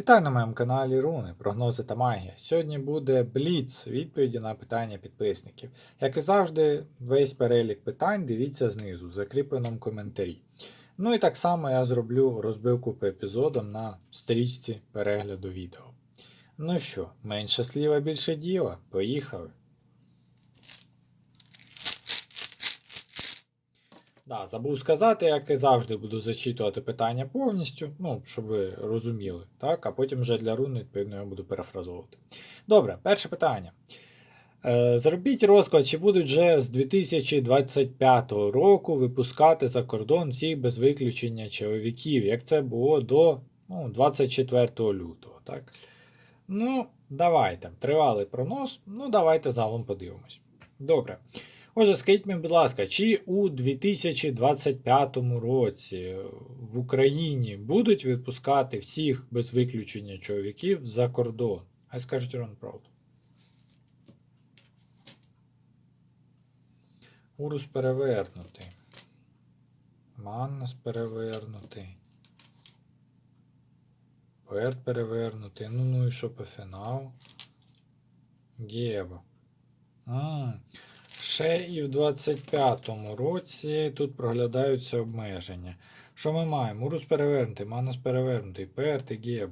Вітаю на моєму каналі Руни, прогнози та магія. Сьогодні буде бліц відповіді на питання підписників. Як і завжди, весь перелік питань дивіться знизу, в закріпленому коментарі. Ну і так само я зроблю розбивку по епізодам на стрічці перегляду відео. Ну що, менше сліва, більше діла. Поїхали. Да, забув сказати, як і завжди буду зачитувати питання повністю, ну, щоб ви розуміли, так, а потім вже для рун, відповідно, я буду перефразовувати. Добре, перше питання. Е, зробіть розклад, чи будуть вже з 2025 року випускати за кордон всіх без виключення чоловіків, як це було до ну, 24 лютого. Так? Ну, давайте. Тривалий пронос, ну давайте загалом подивимось. Добре. Отже, скажіть мені, будь ласка, чи у 2025 році в Україні будуть випускати всіх без виключення чоловіків за кордон? Хай скажуть Рон правду. Урус перевернутий. Маннас перевернутий. Поерт перевернутий. Ну ну і що по фінал? Гєва. М, Ще і в 25-му році тут проглядаються обмеження. Що ми маємо? Урус перевернутий, манас перевернутий, Перт і Гєб.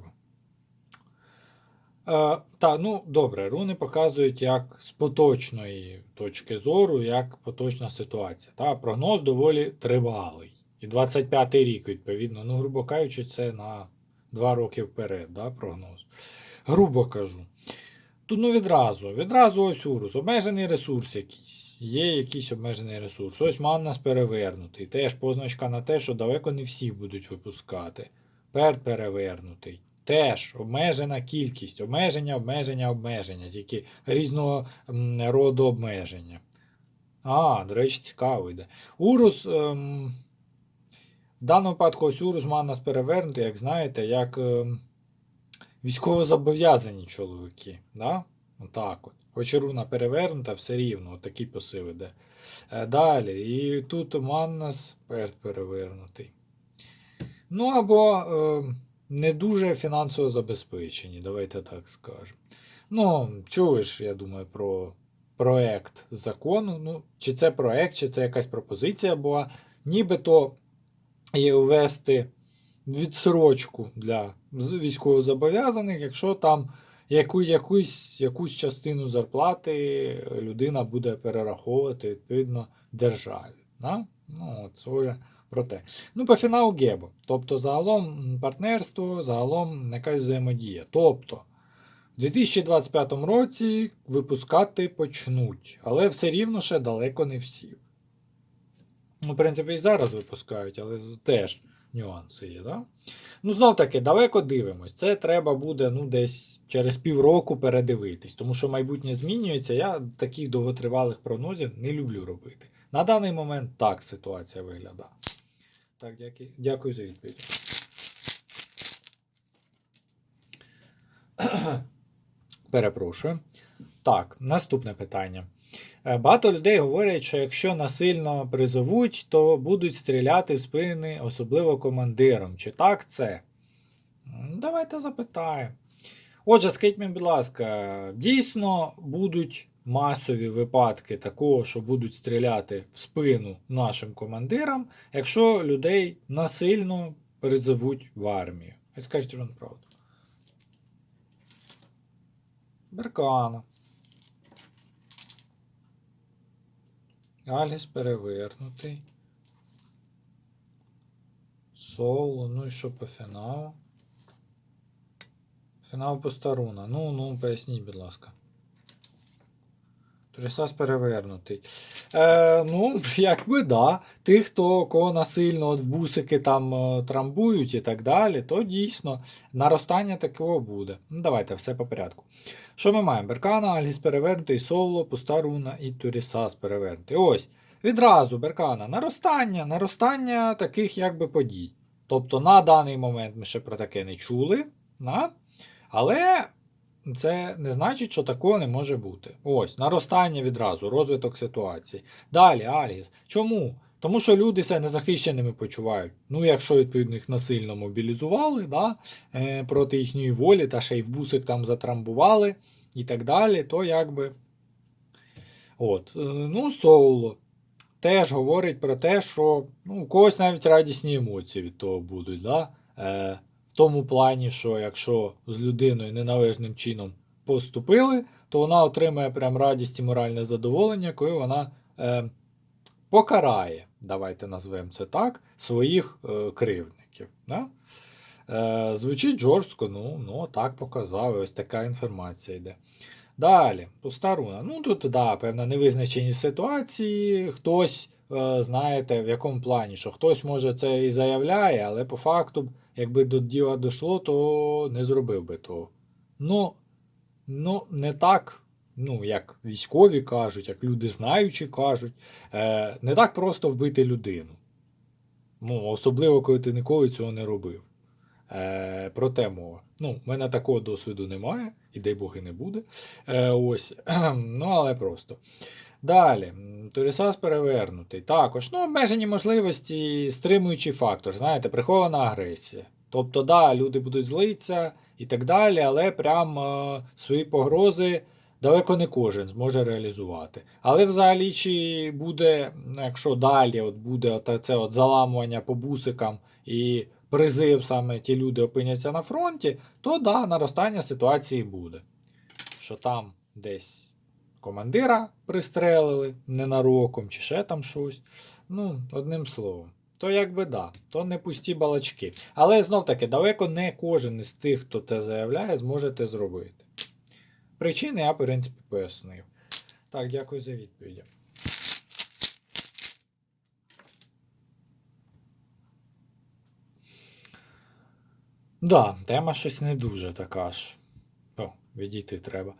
Е, та, ну, добре, руни показують як з поточної точки зору, як поточна ситуація. Та, прогноз доволі тривалий. І 25-й рік, відповідно, ну, грубо кажучи, це на 2 роки вперед, да, прогноз. Грубо кажу. Тут ну відразу, відразу ось урус, обмежений ресурс якийсь. Є якийсь обмежений ресурс. Ось маннас перевернутий. Теж позначка на те, що далеко не всі будуть випускати. Перт перевернутий. Теж обмежена кількість. Обмеження, обмеження, обмеження. Тільки різного роду обмеження. А, до речі, цікаво йде. Урус. Ем, в даному випадку ось урус маннас перевернутий, як знаєте, як. Ем, військовозобов'язані чоловіки. Да? Отак от. Хоч руна перевернута, все рівно, такий посил іде. Е, Далі. І тут Маннас перт перевернутий. Ну або е, не дуже фінансово забезпечені, давайте так скажемо. Ну, чуєш, я думаю, про проект закону. Ну, Чи це проект, чи це якась пропозиція була, нібито є ввести відсрочку для військовозобов'язаних, якщо там яку, якусь, якусь частину зарплати людина буде перераховувати відповідно державі. Да? Ну, вже про те. Ну, по фіналу Гебо. Тобто, загалом партнерство, загалом якась взаємодія. Тобто, в 2025 році випускати почнуть, але все рівно ще далеко не всі. Ну, в принципі, і зараз випускають, але теж нюанси є, да? Ну, знов таки, далеко дивимось. Це треба буде ну, десь через півроку передивитись, тому що майбутнє змінюється. Я таких довготривалих прогнозів не люблю робити. На даний момент так ситуація виглядає. Так, дякую, дякую за відповідь. Перепрошую. Так, наступне питання. Е, Багато людей говорять, що якщо насильно призовуть, то будуть стріляти в спини, особливо командиром. Чи так це? Давайте запитаємо. Отже, скажіть мені, будь ласка, дійсно будуть масові випадки такого, що будуть стріляти в спину нашим командирам, якщо людей насильно призовуть в армію. Скажіть вам правду. Беркана. Аліс перевернутий. Соло, ну і що по фіналу? Фінал Постаруна. Ну, ну, поясніть, будь ласка. Трисас перевернутий. Е, ну, якби да. Тих, хто кого насильно от в бусики там е, трамбують і так далі, то дійсно наростання такого буде. Ну, давайте все по порядку. Що ми маємо? Беркана, Альгіс перевернутий, Соло, Пустаруна і Турісас перевернутий. Ось. Відразу Беркана. Наростання, наростання таких якби подій. Тобто на даний момент ми ще про таке не чули. На? Але це не значить, що такого не може бути. Ось, наростання відразу, розвиток ситуації. Далі, Альгіс. Чому? Тому що люди себе незахищеними почувають. Ну, якщо відповідно їх насильно мобілізували да, е, проти їхньої волі, та ще й в бусик там затрамбували і так далі, то якби. От. е, Ну, Соуло теж говорить про те, що ну, у когось навіть радісні емоції від того будуть. Да? Е, в тому плані, що якщо з людиною неналежним чином поступили, то вона отримає прям радість і моральне задоволення, коли вона е, покарає, давайте назвемо це так, своїх е, кривдників. Да? Е, звучить жорстко, ну, ну так показав, ось така інформація йде. Далі, пуста руна. Ну тут, да, певна невизначеність ситуації, хтось, е, знаєте, в якому плані, що хтось може це і заявляє, але по факту, якби до діла дійшло, то не зробив би того. Ну, ну не так, ну, як військові кажуть, як люди знаючі кажуть, е, не так просто вбити людину. Ну, особливо, коли ти ніколи цього не робив. Е, проте мова. Ну, в мене такого досвіду немає, і дай Бог і не буде. Е, ось. ну, але просто. Далі, Торісас перевернутий. Також ну, обмежені можливості, стримуючий фактор, знаєте, прихована агресія. Тобто, да, люди будуть злитися і так далі, але прям е, свої погрози далеко не кожен зможе реалізувати. Але взагалі, чи буде, якщо далі от буде от це от заламування по бусикам і призив саме ті люди опиняться на фронті, то да, наростання ситуації буде. Що там десь командира пристрелили ненароком, чи ще там щось. Ну, одним словом. То якби да, то не пусті балачки. Але знов таки, далеко не кожен із тих, хто це заявляє, зможе це зробити. Причини я, в принципі, пояснив. Так, дякую за відповіді. Да, тема щось не дуже така ж. О, відійти треба.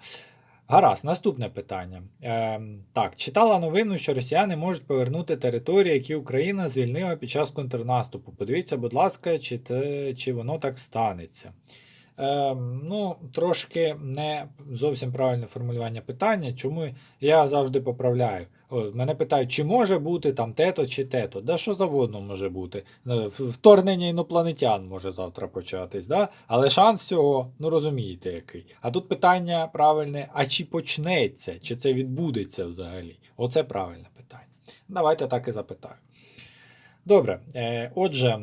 Гаразд, наступне питання. Ем, так, читала новину, що росіяни можуть повернути території, які Україна звільнила під час контрнаступу. Подивіться, будь ласка, чи, те, чи воно так станеться. Ем, ну, трошки не зовсім правильне формулювання питання, чому я завжди поправляю. О, мене питають, чи може бути там тето чи тето. Да що завгодно може бути. Е, Вторгнення інопланетян може завтра початись, да? але шанс цього, ну розумієте, який. А тут питання правильне: а чи почнеться, чи це відбудеться взагалі? Оце правильне питання. Давайте так і запитаю. Добре, е, отже,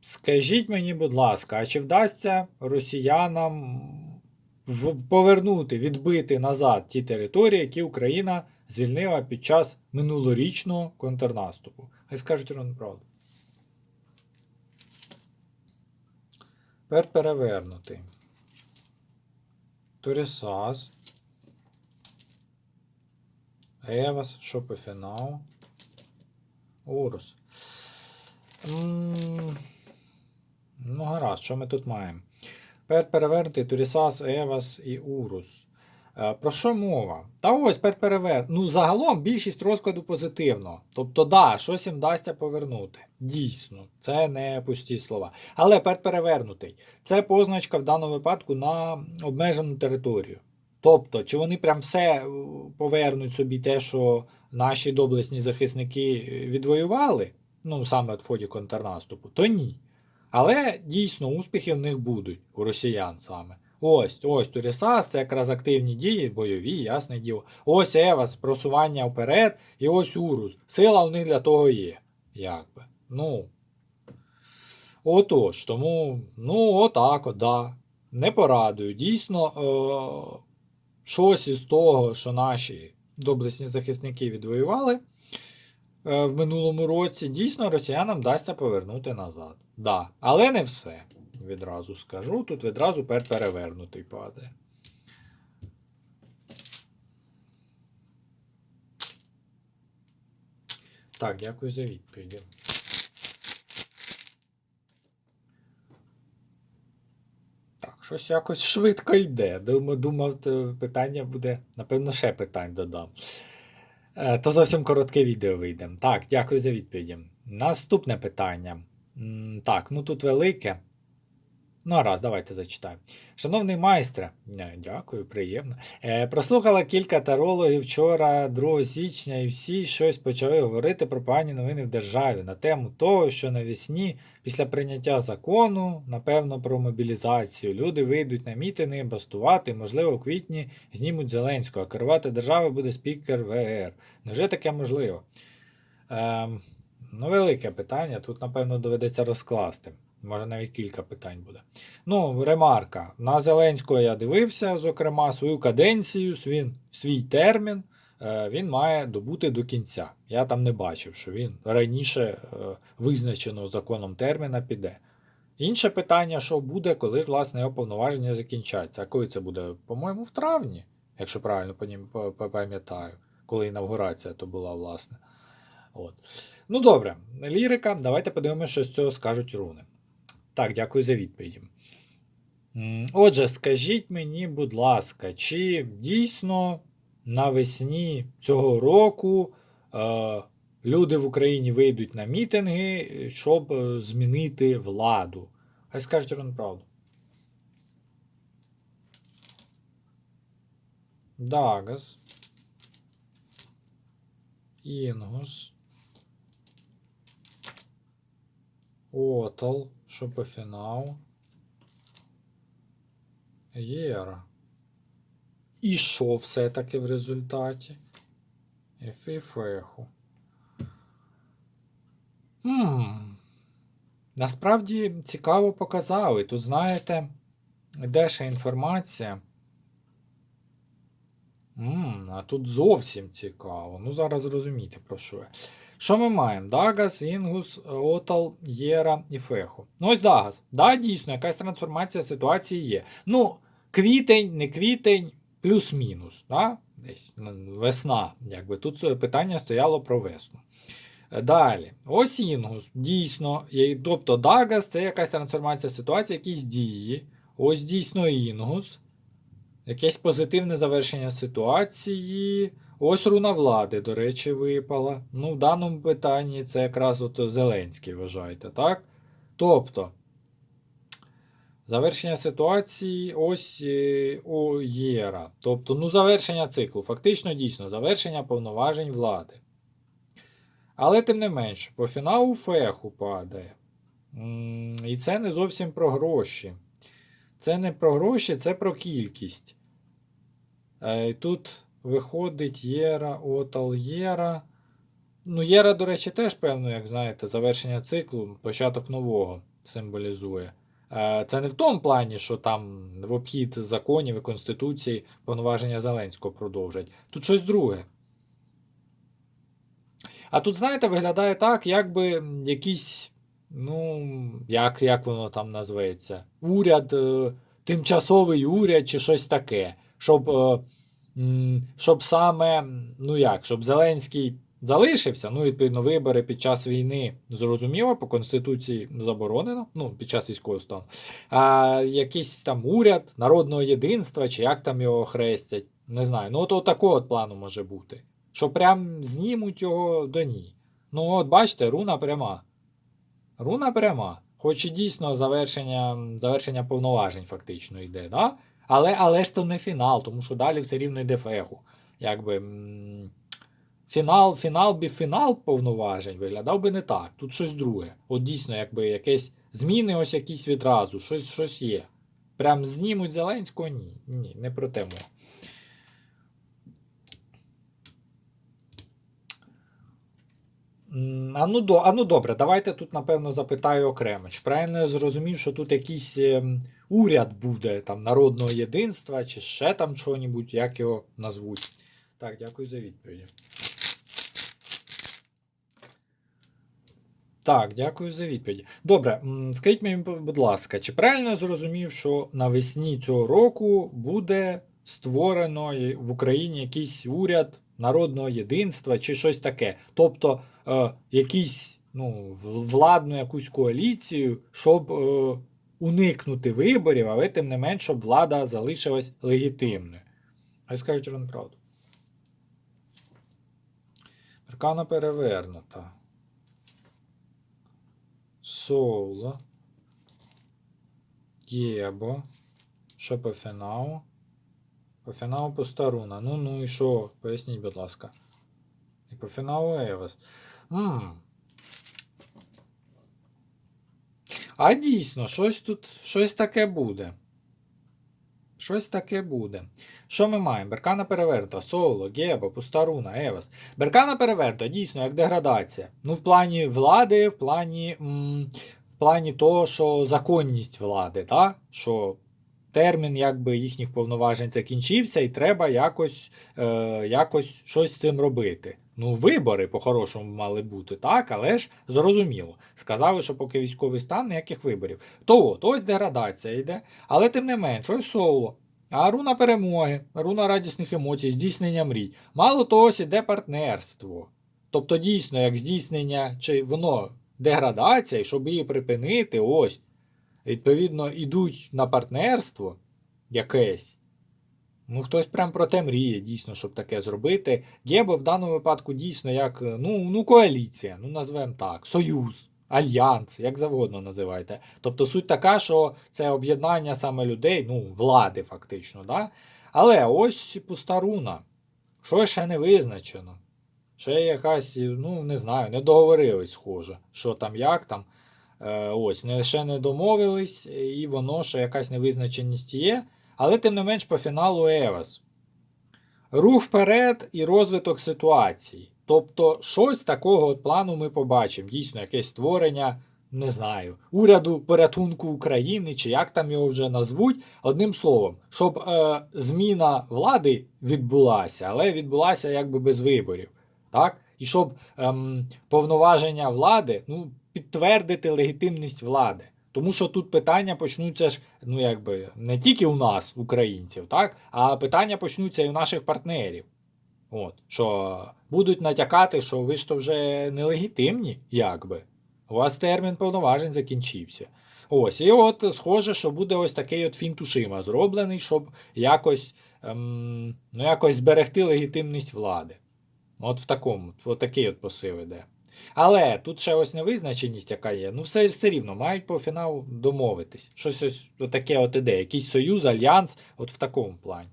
скажіть мені, будь ласка, а чи вдасться росіянам повернути, відбити назад ті території, які Україна звільнила під час минулорічного контрнаступу? Хай скажуть ровно правду. Тепер перевернутий. Торісас. Евас, Шопофінау. Урус. М, Ну, гаразд, що ми тут маємо? Тепер перевернутий Турісас, Евас і Урус. Е, Про що мова? Та ось перевернути. Ну, загалом більшість розкладу позитивно. Тобто, да, щось їм вдасться повернути. Дійсно, це не пусті слова. Але перевернутий. Це позначка в даному випадку на обмежену територію. Тобто, чи вони прям все е, повернуть собі те, що наші доблесні захисники е, відвоювали, ну саме в ході контрнаступу, то ні. Але дійсно успіхи в них будуть у росіян саме. Ось, ось Турісас, це якраз активні дії, бойові, ясне діло. Ось Евас, просування вперед, і ось Урус. Сила у них для того є. Якби. Ну. Отож, тому, ну, отак, от, да. Не порадую. Дійсно, е- щось із того, що наші доблесні захисники відвоювали в минулому році, дійсно росіянам вдасться повернути назад. Да. Але не все. Відразу скажу. Тут відразу пер перевернутий падає. Так, дякую за відповіді. Так, щось якось швидко йде. Думав, думав, питання буде. Напевно, ще питань додам. Е, То зовсім коротке відео вийде. Так, дякую за відповіді. Наступне питання. Так, ну тут велике. Ну, раз, давайте зачитаємо. Шановний майстре, е, дякую, приємно. Е, прослухала кілька тарологів вчора, 2 січня, і всі щось почали говорити про погані новини в державі на тему того, що навесні, після прийняття закону, напевно, про мобілізацію, люди вийдуть на мітинги, бастувати, можливо, в квітні знімуть Зеленського, а керувати державою буде спікер ВР. Невже таке можливо? Ем, ну, велике питання. Тут, напевно, доведеться розкласти. Може, навіть кілька питань буде. Ну, ремарка. На Зеленського я дивився, зокрема, свою каденцію, свій, свій термін е, він має добути до кінця. Я там не бачив, що він раніше е, визначеного законом терміна піде. Інше питання, що буде, коли власне його повноваження закінчаться. А коли це буде? По-моєму, в травні, якщо правильно пам'ятаю, коли інавгурація то була, власне. От. Ну добре, лірика. Давайте подивимося, що з цього скажуть руни. Так, дякую за відповіді. Отже, скажіть мені, будь ласка, чи дійсно навесні цього року е, люди в Україні вийдуть на мітинги, щоб е, змінити владу? Хай скажуть Рон правду. Дагас. Інгус. По фіналу. Єра. І що все-таки в результаті? Ефіфеху. Насправді цікаво показали. Тут, знаєте, де ще інформація. М, а тут зовсім цікаво. Ну, зараз зрозумієте, про що я. Що ми маємо? Дагас, Інгус, Отал, Єра і Феху. Ну ось Дагас. Да, дійсно, якась трансформація ситуації є. Ну, квітень, не квітень, плюс-мінус. Да? Десь весна. Якби. Тут е, питання стояло про весну. Е, Далі, ось Інгус. Дійсно, тобто Дагас це якась трансформація ситуації, якісь дії. Ось дійсно Інгус. Якесь позитивне завершення ситуації. Ось руна влади, до речі, випала. Ну, в даному питанні це якраз от Зеленський, вважаєте, так? Тобто, завершення ситуації ось е, у Єра. Тобто, ну, завершення циклу. Фактично, дійсно, завершення повноважень влади. Але тим не менш, по фіналу феху падає. І це не зовсім про гроші. Це не про гроші, це про кількість. Е, Тут виходить Єра, Отал Єра. Ну, Єра, до речі, теж, певно, як знаєте, завершення циклу, початок нового символізує. Е, Це не в тому плані, що там в обхід законів і Конституції повноваження Зеленського продовжать. Тут щось друге. А тут, знаєте, виглядає так, якби якийсь, ну, як, як воно там називається, уряд, е, тимчасовий уряд чи щось таке. Щоб, е, щоб саме, ну як, щоб Зеленський залишився, ну, відповідно, вибори під час війни зрозуміло, по Конституції заборонено, ну, під час військового стану. А якийсь там уряд народного єдинства, чи як там його хрестять, не знаю. Ну, от, такого от плану може бути. Що прям знімуть його до ні. Ну, от бачите, руна пряма. Руна пряма. Хоч і дійсно завершення, завершення повноважень фактично йде, да? Але, але ж то не фінал, тому що далі все рівно йде фегу. Якби, фінал, фінал би фінал повноважень виглядав би не так. Тут щось друге. От дійсно, якби якесь зміни ось якісь відразу, щось, щось є. Прям знімуть Зеленського? Ні. Ні, не про те мова. А ну, до, а ну добре, давайте тут, напевно, запитаю окремо. Чи правильно я зрозумів, що тут якийсь ем, уряд буде там народного єдинства, чи ще там чого-небудь, як його назвуть. Так, дякую за відповідь. Так, дякую за відповідь. Добре, скажіть мені, будь ласка, чи правильно я зрозумів, що навесні цього року буде створено в Україні якийсь уряд народного єдинства чи щось таке? Тобто е, якийсь ну, владну якусь коаліцію, щоб е, уникнути виборів, але тим не менш, щоб влада залишилась легітимною. Хай скажуть вам правду. Аркана перевернута. Соло. Гебо. Що по фіналу? По фіналу Постаруна. Ну, ну і що? Поясніть, будь ласка. І по фіналу Евас. Ммм. А дійсно, щось тут, щось таке буде. Щось таке буде. Що ми маємо? Беркана переверта, Соло, Гебо, Пустаруна, Евас. Беркана переверта, дійсно, як деградація. Ну, в плані влади, в плані, м, в плані того, що законність влади, та? що термін якби їхніх повноважень закінчився, і треба якось, е, якось щось з цим робити. Ну, вибори по-хорошому мали бути, так, але ж зрозуміло. Сказали, що поки військовий стан, ніяких виборів. То от, ось деградація йде, але тим не менш, ось соло. А руна перемоги, руна радісних емоцій, здійснення мрій. Мало того, ось іде партнерство. Тобто, дійсно, як здійснення, чи воно деградація, і щоб її припинити, ось, відповідно, ідуть на партнерство якесь. Ну, хтось прям про те мріє, дійсно, щоб таке зробити. Гебо в даному випадку дійсно як е, ну, ну, коаліція, ну назвемо так, союз, альянс, як завгодно називайте. Тобто суть така, що це об'єднання саме людей, ну, влади, фактично. Да? Але ось пуста руна. Що ще не визначено? Ще якась, ну, не знаю, не договорились, схоже, що там, як там. Е, ось, ще не домовились, і воно ще якась невизначеність є. Але тим не менш по фіналу Евас. Рух вперед і розвиток ситуації. Тобто, щось такого от плану ми побачимо. Дійсно, якесь створення, не знаю, уряду порятунку України, чи як там його вже назвуть. Одним словом, щоб е, зміна влади відбулася, але відбулася якби без виборів. Так? І щоб ем, повноваження влади ну, підтвердити легітимність влади. Тому що тут питання почнуться ж, ну якби не тільки у нас, українців, так, а питання почнуться і у наших партнерів. От, Що будуть натякати, що ви ж то вже нелегітимні, якби. У вас термін повноважень закінчився. Ось, і от схоже, що буде ось такий от фінтушима зроблений, щоб якось, ем, ну, якось зберегти легітимність влади. От в такому, от такий от посил іде. Але тут ще ось невизначеність, яка є. Ну, все, все рівно, мають по фіналу домовитись. Щось ось таке от іде. Якийсь союз, альянс, от в такому плані.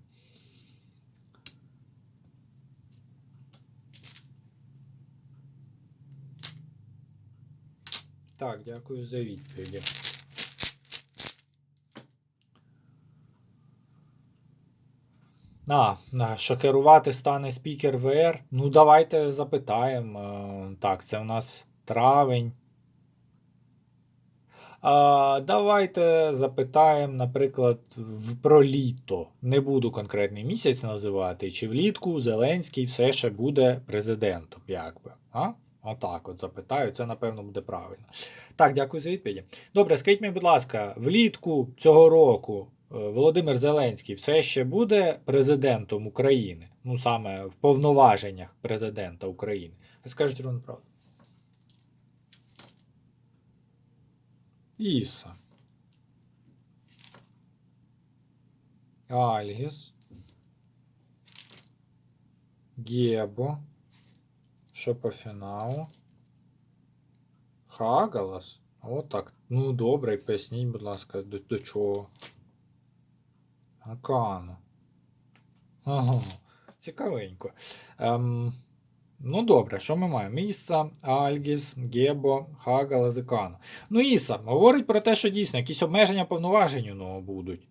Так, дякую за відповіді. А, що керувати стане спікер ВР? Ну, давайте запитаємо. Е, Так, це у нас травень. А, Давайте запитаємо, наприклад, про літо. Не буду конкретний місяць називати. Чи влітку Зеленський все ще буде президентом, якби. А? Отак от запитаю, це, напевно, буде правильно. Так, дякую за відповіді. Добре, скажіть мені, будь ласка, влітку цього року Володимир Зеленський все ще буде президентом України? Ну, саме в повноваженнях президента України. Ви скажете рівно правду. Іса. Альгіс. Гебо. Що по фіналу? Хагалас? От так. Ну, добре, поясніть, будь ласка, до, до чого. Акану. Ага, цікавенько. Ем, ну, добре, що ми маємо? Іса, Альгіс, Гебо, Хагалас і Ну, Іса говорить про те, що дійсно якісь обмеження повноважень у нього будуть.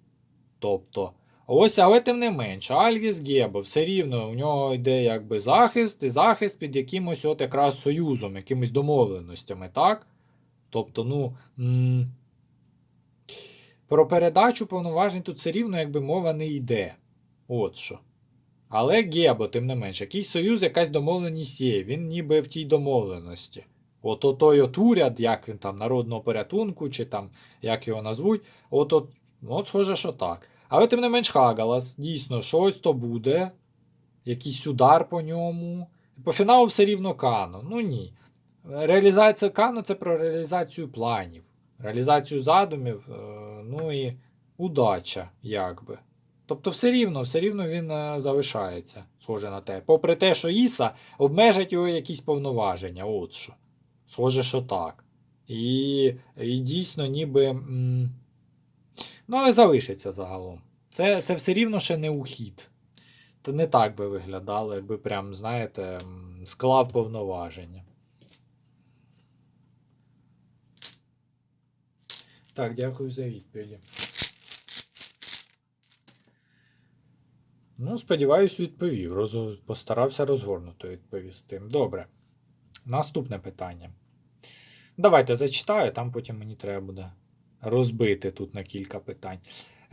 Тобто. Ось, але тим не менше, Альгіс Гебо, все рівно у нього йде якби захист, і захист під якимось от якраз союзом, якимись домовленостями, так? Тобто, ну. М про передачу повноважень тут все рівно якби мова не йде. От що. Але Гебо, тим не менше, якийсь союз, якась домовленість є, він ніби в тій домовленості. От той от уряд, як він там, народного порятунку, чи там, як його назвуть, от от, от схоже, що так. Але тим не менш Хагалас, дійсно, щось то буде, якийсь удар по ньому. По фіналу все рівно Кано. Ну ні. Реалізація Кано це про реалізацію планів, реалізацію задумів, е, ну і удача, якби. Тобто, все рівно, все рівно він е, залишається, схоже на те. Попри те, що Іса обмежить його якісь повноваження. От що. Схоже, що так. І, і дійсно, ніби. Ну, але залишиться загалом. Це, це все рівно ще не ухід. То не так би виглядало, якби прям, знаєте, склав повноваження. Так, дякую за відповіді. Ну, сподіваюсь, відповів. Роз... Постарався розгорнуто відповісти. Добре. Наступне питання. Давайте зачитаю, там потім мені треба буде розбити тут на кілька питань.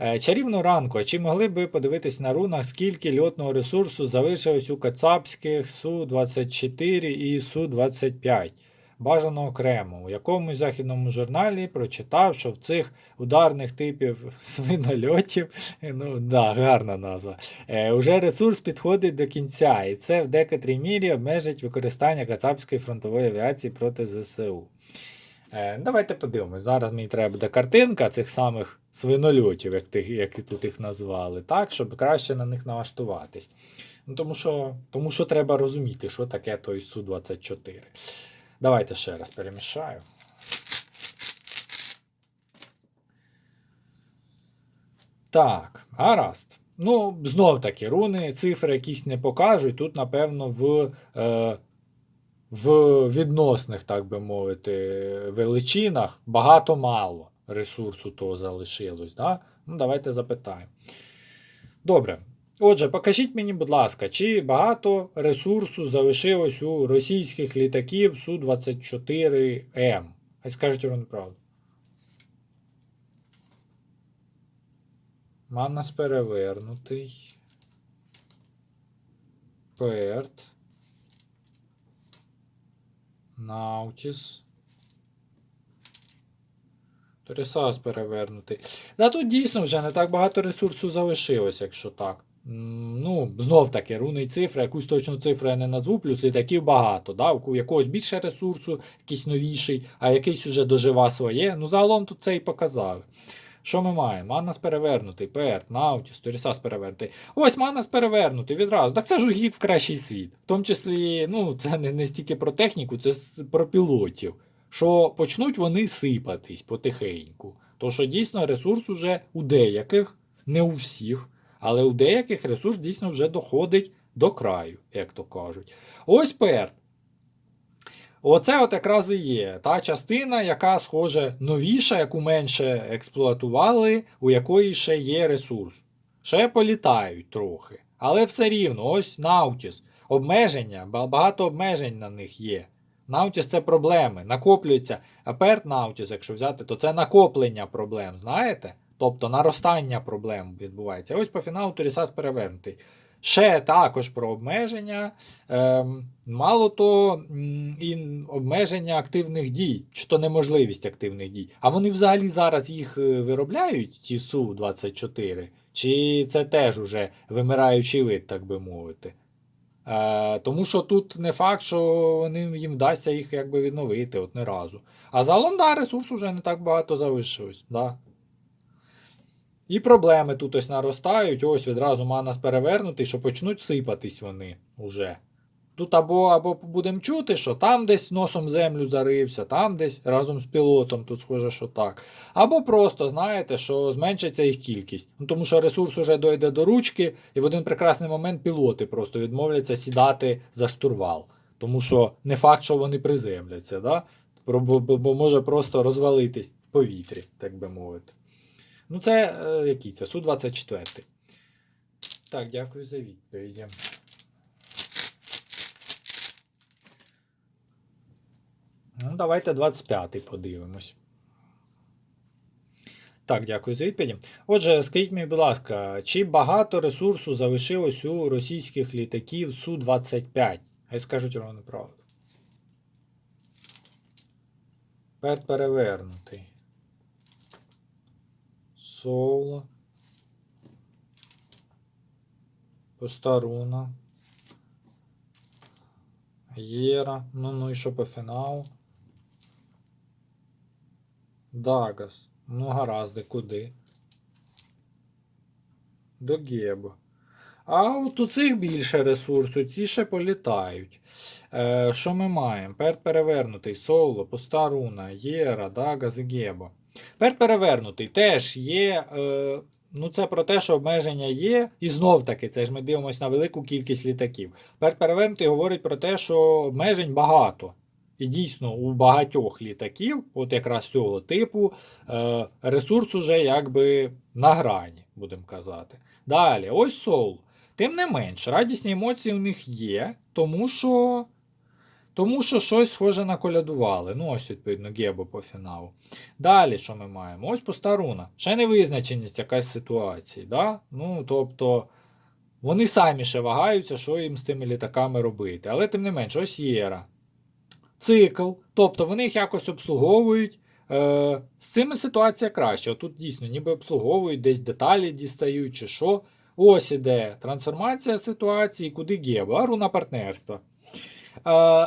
Е, Чарівну ранку. Чи могли б ви подивитись на рунах, скільки льотного ресурсу залишилось у кацапських Су-24 і Су-25? Бажано окремо. У якомусь західному журналі прочитав, що в цих ударних типів свинольотів, ну да, гарна назва, е, уже ресурс підходить до кінця, і це в декотрій мірі обмежить використання кацапської фронтової авіації проти ЗСУ. Е, давайте подивимось. Зараз мені треба буде картинка цих самих свинольотів, як, тих, як тут їх назвали, так, щоб краще на них налаштуватись. Ну, тому, що, тому що треба розуміти, що таке той Су-24. Давайте ще раз перемішаю. Так, гаразд. Ну, знов таки, руни, цифри якісь не покажуть. Тут, напевно, в, е, в відносних, так би мовити, величинах багато-мало ресурсу того залишилось. Да? Ну, давайте запитаємо. Добре. Отже, покажіть мені, будь ласка, чи багато ресурсу залишилось у російських літаків Су-24М? Хай скажуть вам правду. Маннас перевернутий. Перт. Наутіс. Торісас перевернутий. Да тут дійсно вже не так багато ресурсу залишилось, якщо так. Ну, знов таки, руни і цифри, якусь точну цифру я не назву, плюс літаків багато. Да? У якогось більше ресурсу, якийсь новіший, а якийсь уже дожива своє. Ну, загалом тут це і показали. Що ми маємо? Маннас перевернутий, Перт, Наутіс, Торісас перевернутий. Ось Маннас перевернутий відразу. Так це ж угід в кращий світ. В тому числі, ну, це не, не стільки про техніку, це про пілотів. Що почнуть вони сипатись потихеньку. То що дійсно ресурс уже у деяких, не у всіх, але у деяких ресурс дійсно вже доходить до краю, як то кажуть. Ось Перт. Оце от якраз і є та частина, яка, схоже, новіша, яку менше експлуатували, у якої ще є ресурс. Ще політають трохи. Але все рівно, ось Наутіс. Обмеження, багато обмежень на них є. Наутіс це проблеми, накоплюється. А перт Наутіс, якщо взяти, то це накоплення проблем, знаєте? Тобто наростання проблем відбувається. Ось по фіналу Турісас перевернутий. Ще також про обмеження. Ем, мало то і обмеження активних дій, чи то неможливість активних дій. А вони взагалі зараз їх е, виробляють, ті Су-24, чи це теж уже вимираючий вид, так би мовити. Е, тому що тут не факт, що вони, їм вдасться їх якби відновити от не разу. А загалом, да, ресурсу вже не так багато залишилось. Да. І проблеми тут ось наростають, ось відразу манас перевернутий, що почнуть сипатись вони уже. Тут або, або будемо чути, що там десь носом землю зарився, там десь разом з пілотом, тут схоже, що так. Або просто знаєте, що зменшиться їх кількість. Ну, тому що ресурс уже дойде до ручки, і в один прекрасний момент пілоти просто відмовляться сідати за штурвал. Тому що не факт, що вони приземляться, да? Бо, бо, бо може просто розвалитись в повітрі, так би мовити. Ну, це е, який це? Су-24. Так, дякую за відповіді. Ну, давайте 25-й подивимось. Так, дякую за відповіді. Отже, скажіть мені, будь ласка, чи багато ресурсу залишилось у російських літаків Су-25? Хай скажуть ровно правду. Перт перевернутий. Соло. Постаруна. Єра. Ну, ну і що по фіналу? Дагас. Ну, гаразд, куди? До Геба. А от у цих більше ресурсу, ці ще політають. Е, що ми маємо? Перт перевернутий, Соло, Постаруна, Єра, Дагас і Геба. Тепер перевернутий теж є. Е, ну, це про те, що обмеження є. І знов таки, це ж ми дивимося на велику кількість літаків. Тепер перевернутий говорить про те, що обмежень багато. І дійсно у багатьох літаків, от якраз цього типу, е, ресурс уже якби на грані, будемо казати. Далі, ось Соул. Тим не менш, радісні емоції у них є, тому що. Тому що щось схоже наколядували. Ну, ось, відповідно, Гебо по фіналу. Далі, що ми маємо? Ось постаруна. Ще невизначеність якась ситуації. Да? Ну, тобто, вони самі ще вагаються, що їм з тими літаками робити. Але тим не менш, ось Єра. Цикл. Тобто вони їх якось обслуговують. Е, з цими ситуація краще. Тут дійсно ніби обслуговують, десь деталі дістають чи що. Ось іде трансформація ситуації, куди Гебо, а руна партнерства.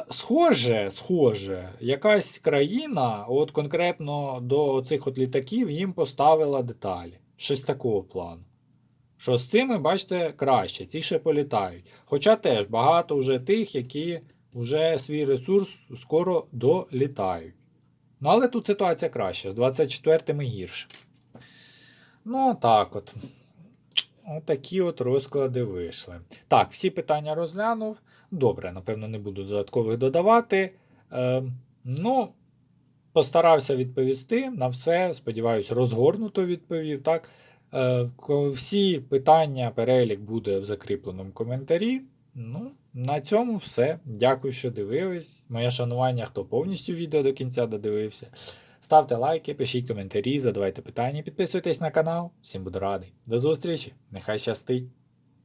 Схоже, схоже, якась країна, от конкретно до цих от літаків, їм поставила деталі. Щось такого плану. Що з цими, бачите, краще, ці ще політають. Хоча теж багато вже тих, які вже свій ресурс скоро долітають. Ну, але тут ситуація краща, з 24-ми гірше. Ну, так от. Отакі от розклади вийшли. Так, всі питання розглянув. Добре, напевно, не буду додаткових додавати. Е, ну, постарався відповісти на все. Сподіваюсь, розгорнуто відповів. Так? Е, всі питання, перелік буде в закріпленому коментарі. Ну, на цьому все. Дякую, що дивились. Моє шанування, хто повністю відео до кінця додивився. Ставте лайки, пишіть коментарі, задавайте питання, підписуйтесь на канал. Всім буду радий. До зустрічі! Нехай щастить!